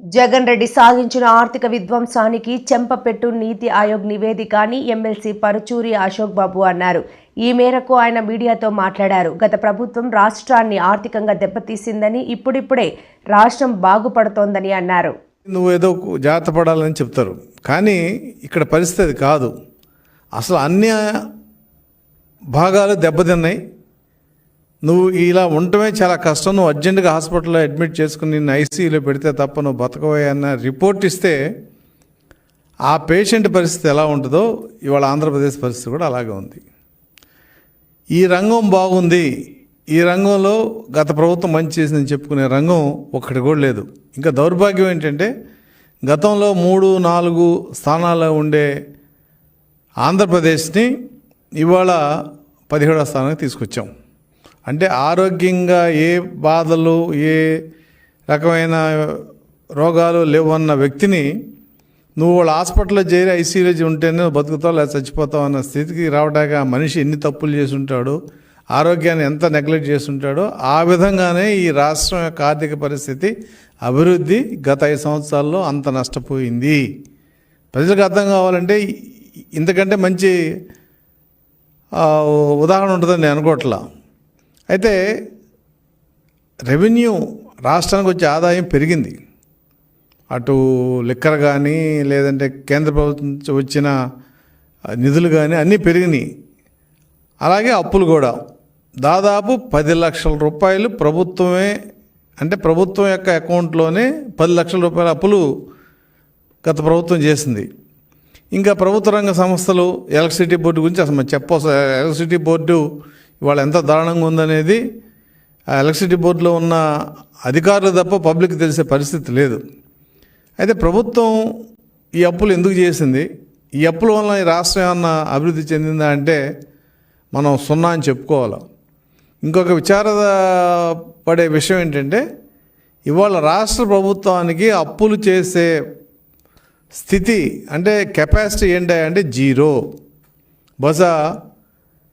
జగన్ రెడ్డి సాధించిన ఆర్థిక విధ్వంసానికి చెంపపెట్టు నీతి ఆయోగ్ నివేదిక అని ఎమ్మెల్సీ పరుచూరి అశోక్ బాబు అన్నారు. ఈ మేరకు ఆయన మీడియాతో మాట్లాడారు. గత ప్రభుత్వం రాష్ట్రాన్ని ఆర్థికంగా దెబ్బతీసిందని ఇప్పుడిప్పుడే రాష్ట్రం బాగుపడుతోందని అన్నారు. నువ్వు ఏదో జాగ్రత్త పడాలని చెప్తారు. కానీ ఇక్కడ పరిస్థితి కాదు. అసలు అన్ని భాగాలు దెబ్బతిన్నాయి. నువ్వు ఇలా ఉండటమే చాలా కష్టం. నువ్వు అర్జెంటుగా హాస్పిటల్లో అడ్మిట్ చేసుకుని నిన్ను ఐసీయూలో పెడితే తప్ప నువ్వు బతకవే అన్న రిపోర్ట్ ఇస్తే ఆ పేషెంట్ పరిస్థితి ఎలా ఉంటుందో ఇవాళ ఆంధ్రప్రదేశ్ పరిస్థితి కూడా అలాగే ఉంది. ఈ రంగం బాగుంది. ఈ రంగంలో గత ప్రభుత్వం మంచి చేసిందని చెప్పుకునే రంగం ఒక్కటి కూడా లేదు. ఇంకా దౌర్భాగ్యం ఏంటంటే గతంలో మూడు నాలుగు స్థానాల్లో ఉండే ఆంధ్రప్రదేశ్ని ఇవాళ పదిహేడవ స్థానానికి తీసుకొచ్చాం. అంటే ఆరోగ్యంగా ఏ బాధలు ఏ రకమైన రోగాలు లేవు అన్న వ్యక్తిని నువ్వు వాళ్ళ హాస్పిటల్లో చేరి ఐసీయూలో ఉంటేనే నువ్వు బతుకుతావు లేదా చచ్చిపోతావు అన్న స్థితికి రావడానికి ఆ మనిషి ఎన్ని తప్పులు చేసుంటాడు ఆరోగ్యాన్ని ఎంత నెగ్లెక్ట్ చేసుంటాడో ఆ విధంగానే ఈ రాష్ట్రం యొక్క ఆర్థిక పరిస్థితి అభివృద్ధి గత ఐదు సంవత్సరాల్లో అంత నష్టపోయింది. ప్రజలకు అర్థం కావాలంటే ఇంతకంటే మంచి ఉదాహరణ ఉంటుందని నేను అనుకోవట్లా. అయితే రెవెన్యూ రాష్ట్రానికి వచ్చే ఆదాయం పెరిగింది. అటు లిక్కర్ కానీ లేదంటే కేంద్ర ప్రభుత్వం వచ్చిన నిధులు కానీ అన్నీ పెరిగినాయి. అలాగే అప్పులు కూడా. దాదాపు పది లక్షల రూపాయలు ప్రభుత్వమే అంటే ప్రభుత్వం యొక్క అకౌంట్లోనే పది లక్షల రూపాయల అప్పులు గత ప్రభుత్వం చేసింది. ఇంకా ప్రభుత్వ రంగ సంస్థలు ఎలక్ట్రిసిటీ బోర్డు గురించి అసలు మనం చెప్పవసరం ఎలక్ట్రిసిటీ బోర్డు ఇవాళ ఎంత దారుణంగా ఉందనేది ఆ ఎలక్ట్రిసిటీ బోర్డులో ఉన్న అధికారులు తప్ప పబ్లిక్ తెలిసే పరిస్థితి లేదు. అయితే ప్రభుత్వం ఈ అప్పులు ఎందుకు చేసింది? ఈ అప్పుల వల్ల ఈ రాష్ట్రం ఏమన్నా అభివృద్ధి చెందిందా అంటే మనం సున్నా అని చెప్పుకోవాలి. ఇంకొక విచార పడే విషయం ఏంటంటే ఇవాళ రాష్ట్ర ప్రభుత్వానికి అప్పులు చేసే స్థితి అంటే కెపాసిటీ ఏంటి అంటే జీరో. బహుశా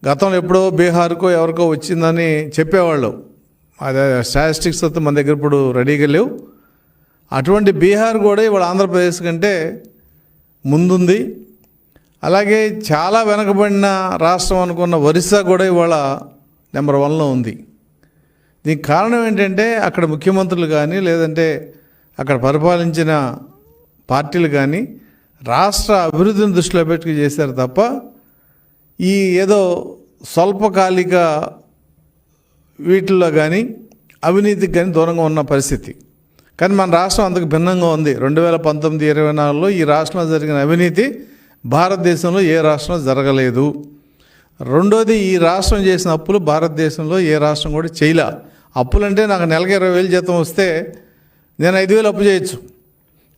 గతంలో ఎప్పుడో బీహార్కో ఎవరికో వచ్చిందని చెప్పేవాళ్ళు. అదే స్టాటిస్టిక్స్ అయితే మన దగ్గర ఇప్పుడు రెడీగా లేవు. అటువంటి బీహార్ కూడా ఇవాళ ఆంధ్రప్రదేశ్ కంటే ముందుంది. అలాగే చాలా వెనకబడిన రాష్ట్రం అనుకున్న ఒరిస్సా కూడా ఇవాళ నెంబర్ వన్లో ఉంది. దీనికి కారణం ఏంటంటే అక్కడ ముఖ్యమంత్రులు కానీ లేదంటే అక్కడ పరిపాలించిన పార్టీలు కానీ రాష్ట్ర అభివృద్ధిని దృష్టిలో పెట్టుకు చేశారు తప్ప ఈ ఏదో స్వల్పకాలిక వీటిల్లో కానీ అవినీతికి కానీ దూరంగా ఉన్న పరిస్థితి. కానీ మన రాష్ట్రం అందుకు భిన్నంగా ఉంది. రెండు వేల పంతొమ్మిది ఇరవై నాలుగులో ఈ రాష్ట్రంలో జరిగిన అవినీతి భారతదేశంలో ఏ రాష్ట్రం జరగలేదు. రెండోది ఈ రాష్ట్రం చేసిన అప్పులు భారతదేశంలో ఏ రాష్ట్రం కూడా చేయలే. అప్పులంటే నాకు నెలకు ఇరవై వేలు జీతం వస్తే నేను ఐదు వేలు అప్పు చేయొచ్చు.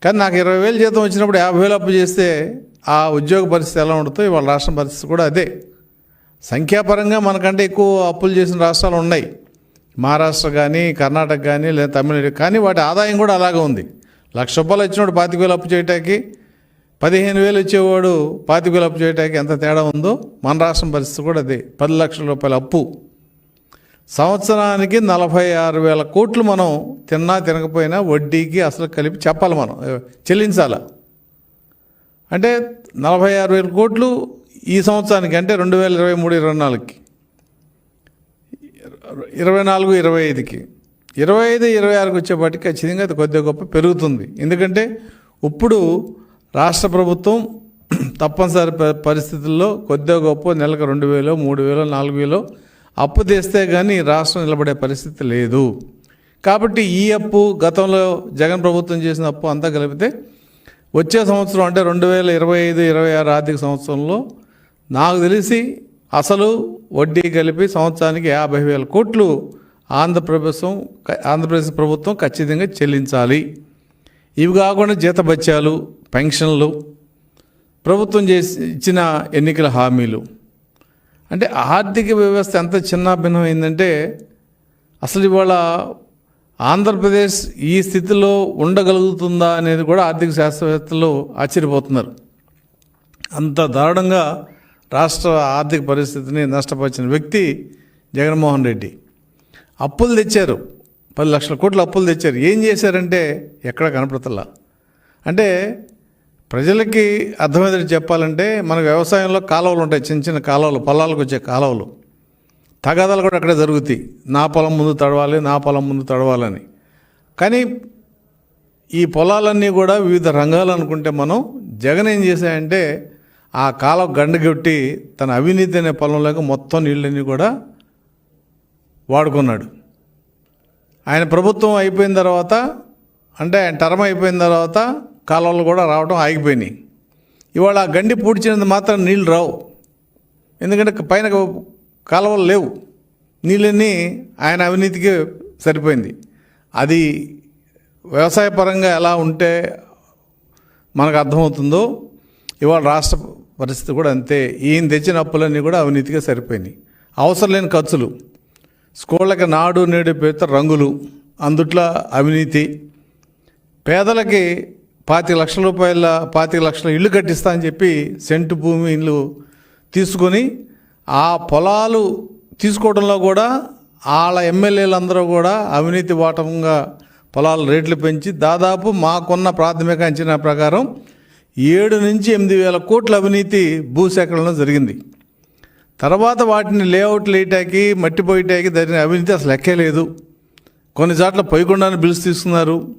కానీ నాకు ఇరవై వేలు జీతం వచ్చినప్పుడు యాభై వేలు అప్పు చేస్తే ఆ ఉద్యోగ పరిస్థితి ఎలా ఉంటుందో ఇవాళ రాష్ట్రం పరిస్థితి కూడా అదే. సంఖ్యాపరంగా మనకంటే ఎక్కువ అప్పులు చేసిన రాష్ట్రాలు ఉన్నాయి. మహారాష్ట్ర కానీ కర్ణాటక కానీ లేదా తమిళనాడు కానీ వాటి ఆదాయం కూడా అలాగే ఉంది. లక్ష రూపాయలు వచ్చినప్పుడు పాతిక వేలు అప్పు చేయటానికి పదిహేను వేలు వచ్చేవాడు పాతిక వేలు అప్పు చేయటానికి ఎంత తేడా ఉందో మన రాష్ట్రం పరిస్థితి కూడా అదే. పది లక్షల రూపాయల అప్పు. సంవత్సరానికి నలభై ఆరు వేల కోట్లు మనం తిన్నా తినకపోయినా వడ్డీకి అసలు కలిపి చెప్పాలి మనం. చెల్లించాలి? అంటే నలభై ఆరు వేల కోట్లు ఈ సంవత్సరానికి అంటే రెండు వేల ఇరవై మూడు ఇరవై నాలుగుకి. ఇరవై నాలుగు ఇరవై ఐదుకి. ఇరవై ఐదు ఇరవై ఆరుకి వచ్చేపాటికి ఖచ్చితంగా అది కొద్దిగా గొప్ప పెరుగుతుంది. ఎందుకంటే ఇప్పుడు రాష్ట్ర ప్రభుత్వం తప్పనిసరి పరిస్థితుల్లో కొద్దిగా గొప్ప నెలకు రెండు వేలు మూడు వేలు నాలుగు వేలు అప్పు తెస్తే కానీ రాష్ట్రం నిలబడే పరిస్థితి లేదు. కాబట్టి ఈ అప్పు గతంలో జగన్ ప్రభుత్వం చేసిన అప్పు అంతా కలిపితే వచ్చే సంవత్సరం అంటే రెండు వేల ఇరవై ఐదు ఇరవై ఆరు ఆర్థిక సంవత్సరంలో నాకు తెలిసి అసలు వడ్డీ కలిపి సంవత్సరానికి యాభై వేల కోట్లు ఆంధ్రప్రదేశ్ ఆంధ్రప్రదేశ్ ప్రభుత్వం ఖచ్చితంగా చెల్లించాలి. ఇవి కాకుండా జీతభత్యాలు పెన్షన్లు ప్రభుత్వం చేసి ఇచ్చిన ఎన్నికల హామీలు. అంటే ఆర్థిక వ్యవస్థ ఎంత చిన్నాభిన్నమైందంటే అసలు ఇవాళ ఆంధ్రప్రదేశ్ ఈ స్థితిలో ఉండగలుగుతుందా అనేది కూడా ఆర్థిక శాస్త్రవేత్తలు ఆశ్చర్యపోతున్నారు. అంత దారుణంగా రాష్ట్ర ఆర్థిక పరిస్థితిని నష్టపరిచిన వ్యక్తి జగన్మోహన్ రెడ్డి. అప్పులు తెచ్చారు. పది లక్షల కోట్ల అప్పులు తెచ్చారు. ఏం చేశారంటే ఎక్కడ కనపడతలా? అంటే ప్రజలకి అర్థమయ్యేది చెప్పాలంటే మన వ్యవసాయంలో కాలువలు ఉంటాయి. చిన్న చిన్న కాలువలు పొలాలకు వచ్చే కాలువలు. తగాదాలు కూడా అక్కడే జరుగుతాయి. నా పొలం ముందు తడవాలి నా పొలం ముందు తడవాలని. కానీ ఈ పొలాలన్నీ కూడా వివిధ రంగాలు అనుకుంటే మనం జగన్ ఏం చేశాయంటే ఆ కాలం గండగొట్టి తన అవినీతి అనే పొలంలోకి మొత్తం నీళ్ళన్నీ కూడా వాడుకున్నాడు. ఆయన ప్రభుత్వం అయిపోయిన తర్వాత అంటే ఆయన టర్మ్ అయిపోయిన తర్వాత కాలువలు కూడా రావడం ఆగిపోయినాయి. ఇవాళ ఆ గండి పూడ్చినంత మాత్రం నీళ్ళు రావు. ఎందుకంటే పైన కాలువలు లేవు. నీళ్ళన్నీ ఆయన అవినీతికి సరిపోయింది. అది వ్యవసాయ పరంగా ఎలా ఉంటే మనకు అర్థమవుతుందో ఇవాళ రాష్ట్ర పరిస్థితి కూడా అంతే. ఈయన తెచ్చిన అప్పులన్నీ కూడా అవినీతిగా సరిపోయినాయి. అవసరం లేని ఖర్చులు స్కూళ్ళకి నాడు నేడు పేరుతో రంగులు అందుట్లో అవినీతి. పేదలకి పాతి లక్షల రూపాయల పాతి లక్షల ఇల్లు కట్టిస్తా అని చెప్పి సెంటు భూమి ఇల్లు తీసుకొని ఆ పొలాలు తీసుకోవడంలో కూడా వాళ్ళ ఎమ్మెల్యేలందరూ కూడా అవినీతి వాటంగా పొలాల రేట్లు పెంచి దాదాపు మాకున్న ప్రాథమిక అంచనా ప్రకారం ఏడు నుంచి ఎనిమిది వేల కోట్ల అవినీతి భూసేకరణలో జరిగింది. తర్వాత వాటిని లేఅవుట్లు వేయటానికి మట్టి పోయటానికి జరిగిన అవినీతి అసలు లెక్కలేదు కొన్ని చోట్ల పోయకుండానే బిల్స్ తీసుకున్నారు.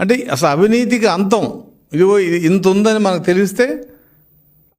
అంటే అసలు అవినీతికి అంతం. ఇదిగో ఇది ఇంత ఉందని మనకు తెలిస్తే